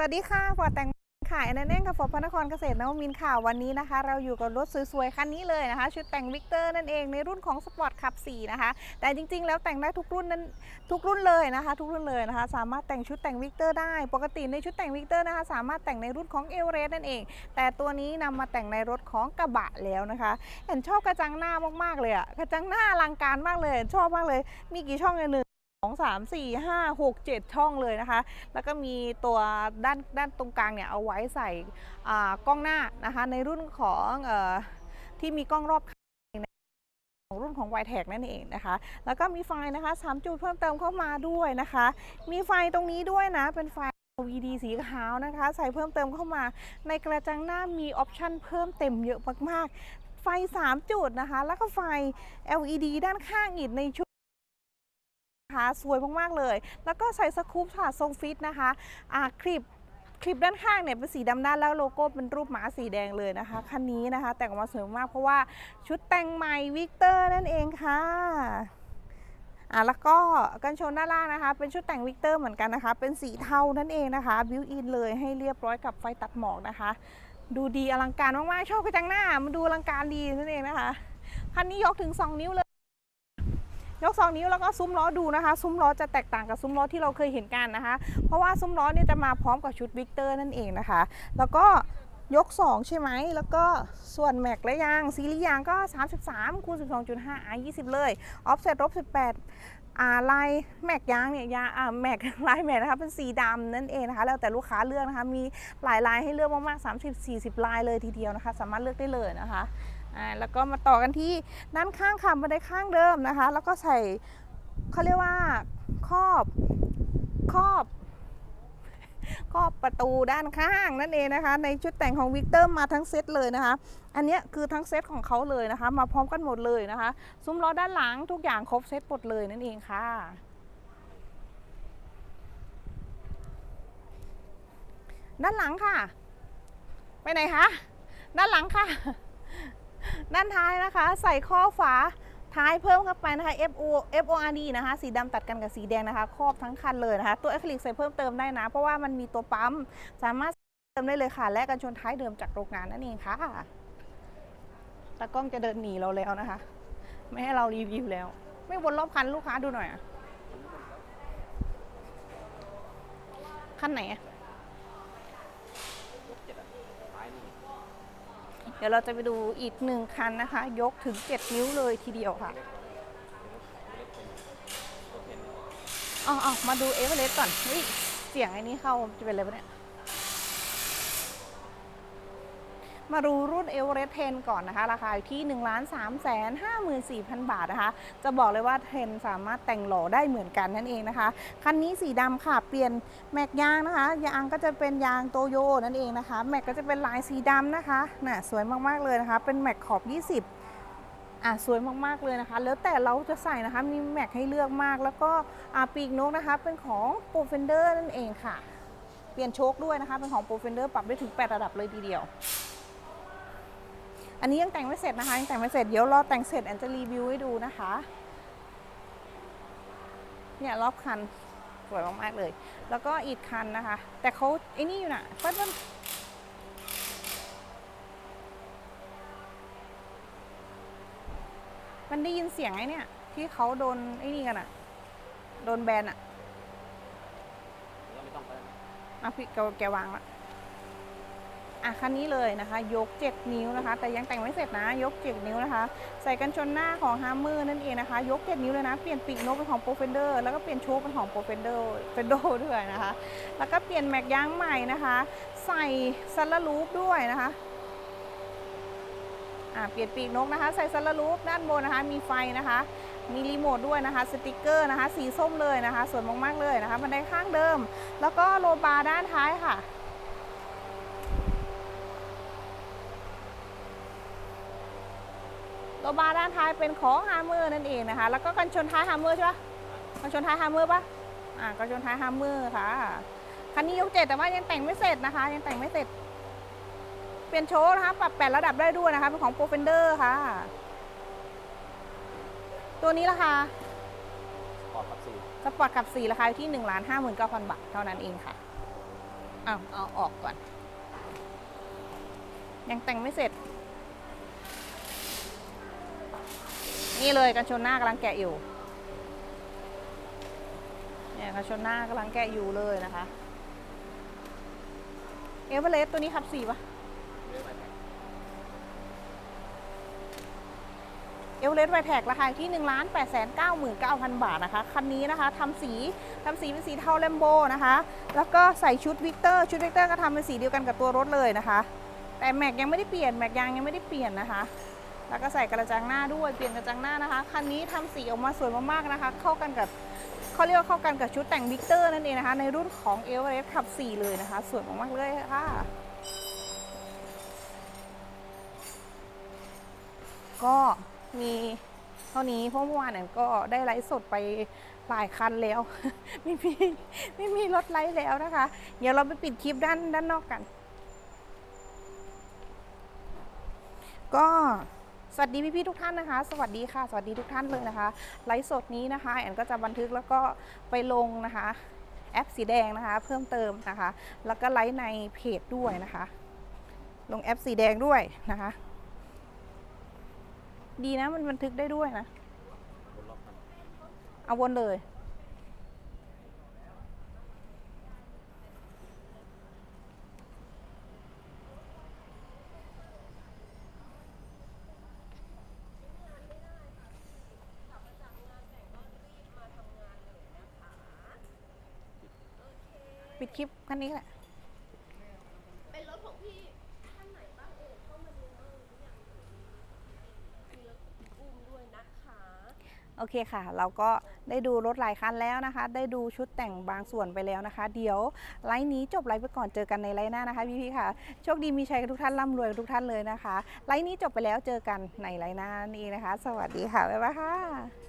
สวัสดีค่ะฟอร์แต่งขายแอนเน่งกับฟอร์พระนครเกษตรนวมินค่ะวันนี้นะคะ เราอยู่กับรถสวยๆคันนี้เลยนะคะ ชุดแต่งวิกเตอร์นั่นเองในรุ่นของสปอร์ตคับ4นะคะ แต่จริงๆ แล้วแต่งได้ทุกรุ่นนั้นทุกรุ่นเลยนะคะ ทุกรุ่นเลยนะคะ สามารถแต่งชุดแต่งวิกเตอร์ได้ ปกติในชุดแต่งวิกเตอร์นะคะ สามารถแต่งในรุ่นของเอลเรสนั่นเอง แต่ตัวนี้นำมาแต่งในรถของกระบะแล้วนะคะเห็นชอบกระจังหน้ามากๆเลยอะกระจังหน้าอลังการมากเลย ชอบมากเลย มีกี่ช่องเนี่ยหนึ่ง องสามสี่ห้าหกเจ็ดช่องเลยนะคะ แล้วก็มีตัวด้านด้านตรงกลางเนี่ยเอาไว้ใส่กล้องหน้านะคะในรุ่นของอที่มีกล้องรอบของรุ่นของ y t e c นั่นเองนะคะ แล้วก็มีไฟนะคะ3จุดเพิ่มเติมเข้ามาด้วยนะคะ มีไฟตรงนี้ด้วยนะ เป็นไฟ LED สีขาวนะคะ ใส่เพิ่มเติมเข้ามา ในกระจังหน้ามีออปชันเพิ่มเต็มเยอะมากๆ ไฟ 3 จุดนะคะ แล้วก็ไฟ LED ด้านข้างอีกในชุด สวยมากๆเลย แล้วก็ใส่สกู๊ปค่ะทรงฟิตนะคะอ่าคลิปคลิปด้านข้างเนี่ยเป็นสีดำด้านแล้วโลโก้เป็นรูปหมาสีแดงเลยนะคะคันนี้นะคะ แต่งออกมาสวยมากเพราะว่าชุดแต่งใหม่วิกเตอร์นั่นเองค่ะอ่าแล้วก็กันชนด้านล่างนะคะ เป็นชุดแต่งวิกเตอร์เหมือนกันนะคะ เป็นสีเทานั่นเองนะคะบิวอินเลยให้เรียบร้อยกับไฟตัดหมอกนะคะ ดูดีอลังการมากๆชอบกระจังหน้า มันดูอลังการดีนั่นเองนะคะคันนี้ยกถึง 2 นิ้วเลย ยก 2 นิ้วแล้วก็ซุ้มล้อดูนะคะ ซุ้มล้อจะแตกต่างกับซุ้มล้อที่เราเคยเห็นกันนะคะ เพราะว่าซุ้มล้อเนี่ยจะมาพร้อมกับชุดวิกเตอร์นั่นเองนะคะ แล้วก็ยก 2 ใช่ไหม แล้วก็ส่วนแม็กและยางซีรีส์ยางก็ 33คูณ12.5 i 20 เลย ออฟเซ็ตลบ18 ลายแม็กยางเนี่ยยางอ่าแม็กลายแม็กนะคะเป็นสีดำนั่นเองนะคะ แล้วแต่ลูกค้าเลือกนะคะ มีหลายลายให้เลือกมากๆ 30 40 ลายเลยทีเดียวนะคะ สามารถเลือกได้เลยนะคะอ่าแล้วก็มาต่อกันที่ด้านข้างค่ะบันไดข้างเดิมนะคะ แล้วก็ใส่เขาเรียกว่าครอบครอบ ครอบประตูด้านข้างนั่นเองนะคะ ในชุดแต่งของวิกเตอร์มาทั้งเซตเลยนะคะ อันนี้คือทั้งเซตของเขาเลยนะคะ มาพร้อมกันหมดเลยนะคะ ซุ้มล้อด้านหลังทุกอย่างครบเซตหมดเลยนั่นเองค่ะด้านหลังค่ะ ไปไหนคะ ด้านหลังค่ะ ด้านท้ายนะคะ ใส่ข้อฝา ท้ายเพิ่มเข้าไปนะคะ FO FORD นะคะ สีดำตัดกันกับสีแดงนะคะ ครอบทั้งคันเลยนะคะ ตัวอะคริลิกใส่เพิ่มเติมได้นะ เพราะว่ามันมีตัวปั๊ม สามารถเติมได้เลยค่ะ และกันชนท้ายเดิมจากโรงงานนั่นเองค่ะตากล้องจะเดินหนีเราแล้วนะคะ ไม่ให้เรารีวิวแล้ว ไม่วนรอบคันลูกค้าดูหน่อยอะคันไหนอะ เดี๋ยวเราจะไปดูอีกหนึ่งคันนะคะ ยกถึง 7 นิ้วเลยทีเดียวค่ะอ๋อๆมาดูเอเวอเรสต์ก่อนเฮ้ยเสียงไอ้นี้เข้าจะเป็นอะไรปะเนี่ย มาดูรุ่นเอเวอเรสต์เทนก่อนนะคะ ราคาอยู่ที่ 1 3 5 4 0 0 0 บาทนะคะ จะบอกเลยว่าเทนสามารถแต่งหล่อได้เหมือนกันนั่นเองนะคะ คันนี้สีดำค่ะ เปลี่ยนแม็กยางนะคะ ยางก็จะเป็นยางโตโยนั่นเองนะคะ แม็กก็จะเป็นลายสีดำนะคะน่ะสวยมากๆเลยนะคะ เป็นแม็กขอบ 20อะสวยมากๆเลยนะคะ แล้วแต่เราจะใส่นะคะมีแม็กให้เลือกมาก แล้วก็อ่าปีกนกนะคะ เป็นของโปรเฟนเดอร์นั่นเองค่ะ เปลี่ยนโชคด้วยนะคะ เป็นของโปรเฟนเดอร์ปรับได้ถึง 8 ระดับเลยทีเดียว อันนี้ยังแต่งไม่เสร็จนะคะยังแต่งไม่เสร็จเดี๋ยวรอแต่งเสร็จแอนจะรีวิวให้ดูนะคะ เนี่ยรอบคันสวยมากๆเลย แล้วก็อีกคันนะคะ แต่เขาไอ้นี่อยู่น่ะก็มันมันได้ยินเสียงไอ้เนี่ยที่เขาโดนไอ้นี่กันอะโดนแบนอะอะพี่แกแกวางละ อะคันนี้เลยนะคะ ยก 7 นิ้วนะคะ แต่ยังแต่งไม่เสร็จนะ ยก 7 นิ้วนะคะ ใส่กันชนหน้าของฮาร์เมอร์นั่นเองนะคะ ยก 7 นิ้วเลยนะ เปลี่ยนปีกนกเป็นของโปรเฟนเดอร์ แล้วก็เปลี่ยนโชคเป็นของโปรเฟนเดอร์เฟนโดด้วยนะคะ แล้วก็เปลี่ยนแม็กยางใหม่นะคะ ใส่ซัลลารูปด้วยนะคะอ่าเปลี่ยนปีกนกนะคะ ใส่ซัลลารูปด้านบนนะคะ มีไฟนะคะมีรีโมทด้วยนะคะ สติกเกอร์นะคะ สีส้มเลยนะคะ สวยมากๆเลยนะคะมันได้ข้างเดิม แล้วก็โลบาร์ด้านท้ายค่ะ โลบาร์ด้านท้ายเป็นของฮาร์เมอร์นั่นเองนะคะ แล้วก็กันชนท้ายฮาร์เมอร์ใช่ปะกันชนท้ายฮาร์เมอร์ปะอ่ากันชนท้ายฮาร์เมอร์ค่ะ คันนี้ยกเจ็ดแต่ว่ายังแต่งไม่เสร็จนะคะ ยังแต่งไม่เสร็จ เปลี่ยนโชว์นะคะ ปรับแปดระดับได้ด้วยนะคะ เป็นของโปรเฟนเดอร์ค่ะ ตัวนี้ราคาปอดกับสี่สปอร์ตขับ4ราคาอยู่ที่1 5 9 0 0 0บาทเท่านั้นเองค่ะอ้าวเอาออกก่อน ยังแต่งไม่เสร็จ นี่เลยกันชนหน้ากำลังแกะอยู่ เนี่ยกันชนหน้ากำลังแกะอยู่เลยนะคะเอเวอเรสต์ตัวนี้ขับสี่ปะเอเวอเรสต์ไวแท็กราคาอยู่ที่1 8 9 9 9 0 0 0บาทนะคะคันนี้นะคะทำสีทำสีเป็นสีเทาแลมโบนะคะ แล้วก็ใส่ชุดวิกเตอร์ชุดวิกเตอร์ก็ทำเป็นสีเดียวกันกับตัวรถเลยนะคะ แต่แม็กยังไม่ได้เปลี่ยนแม็กยางยังไม่ได้เปลี่ยนนะคะ แล้วก็ใส่กระจังหน้าด้วยเปลี่ยนกระจังหน้านะคะคันนี้ทำสีออกมาสวยมากๆนะคะ เข้ากันกับเขาเรียกว่าเข้ากันกับชุดแต่งวิกเตอร์นั่นเองนะคะ ในรุ่นของเอเวอเรสต์ขับ4เลยนะคะ สวยมากๆเลยค่ะก็มีเท่านี้เพราะเมื่อวานเนี่ยก็ได้ไลฟ์สดไปหลายคันแล้ว ไม่มีไม่มีรถไลฟ์แล้วนะคะ เดี๋ยวเราไปปิดคลิปด้านด้านนอกกัน ก็ วัสดีพี่ๆทุกท่านนะคะ สวัสดีค่ะ สวัสดีทุกท่านเลยนะคะ ไลฟ์สดนี้นะคะแอนก็จะบันทึกแล้วก็ไปลงนะคะ แอปสีแดงนะคะ เพิ่มเติมนะคะ แล้วก็ไลฟ์ในเพจด้วยนะคะ ลงแอปสีแดงด้วยนะคะ ดีนะมันบันทึกได้ด้วยนะเอาวนเลย ปิดคลิปคันนี้แหละ เป็นรถของพี่ท่านไหนบ้างเอ่ยเข้ามาดูบ้างหรือยังมีรถอุ้มด้วยนะคะโอเคค่ะ เราก็ได้ดูรถหลายคันแล้วนะคะ ได้ดูชุดแต่งบางส่วนไปแล้วนะคะ เดี๋ยวไลฟ์นี้จบไลฟ์ไปก่อนเจอกันในไลฟ์หน้านะคะพี่ๆค่ะ โชคดีมีชัยกับทุกท่านร่ำรวยกับทุกท่านเลยนะคะ ไลฟ์นี้จบไปแล้วเจอกันในไลฟ์หน้านี่นะคะ สวัสดีค่ะบ๊ายบายค่ะ